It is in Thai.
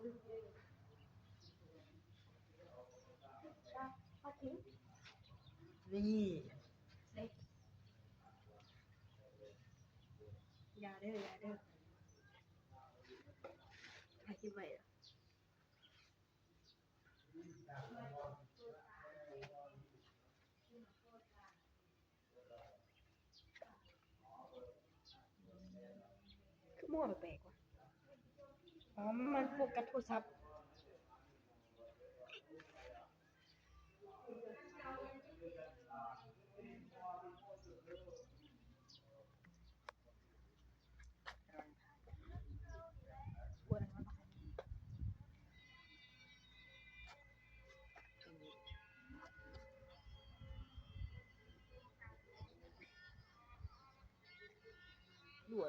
นี่อย่าเด้ออย่าเด้อใครคิดไว้อะคือมั่วแปลกว่ะ อ๋อ มันโฟกัสโทรศัพท์ปว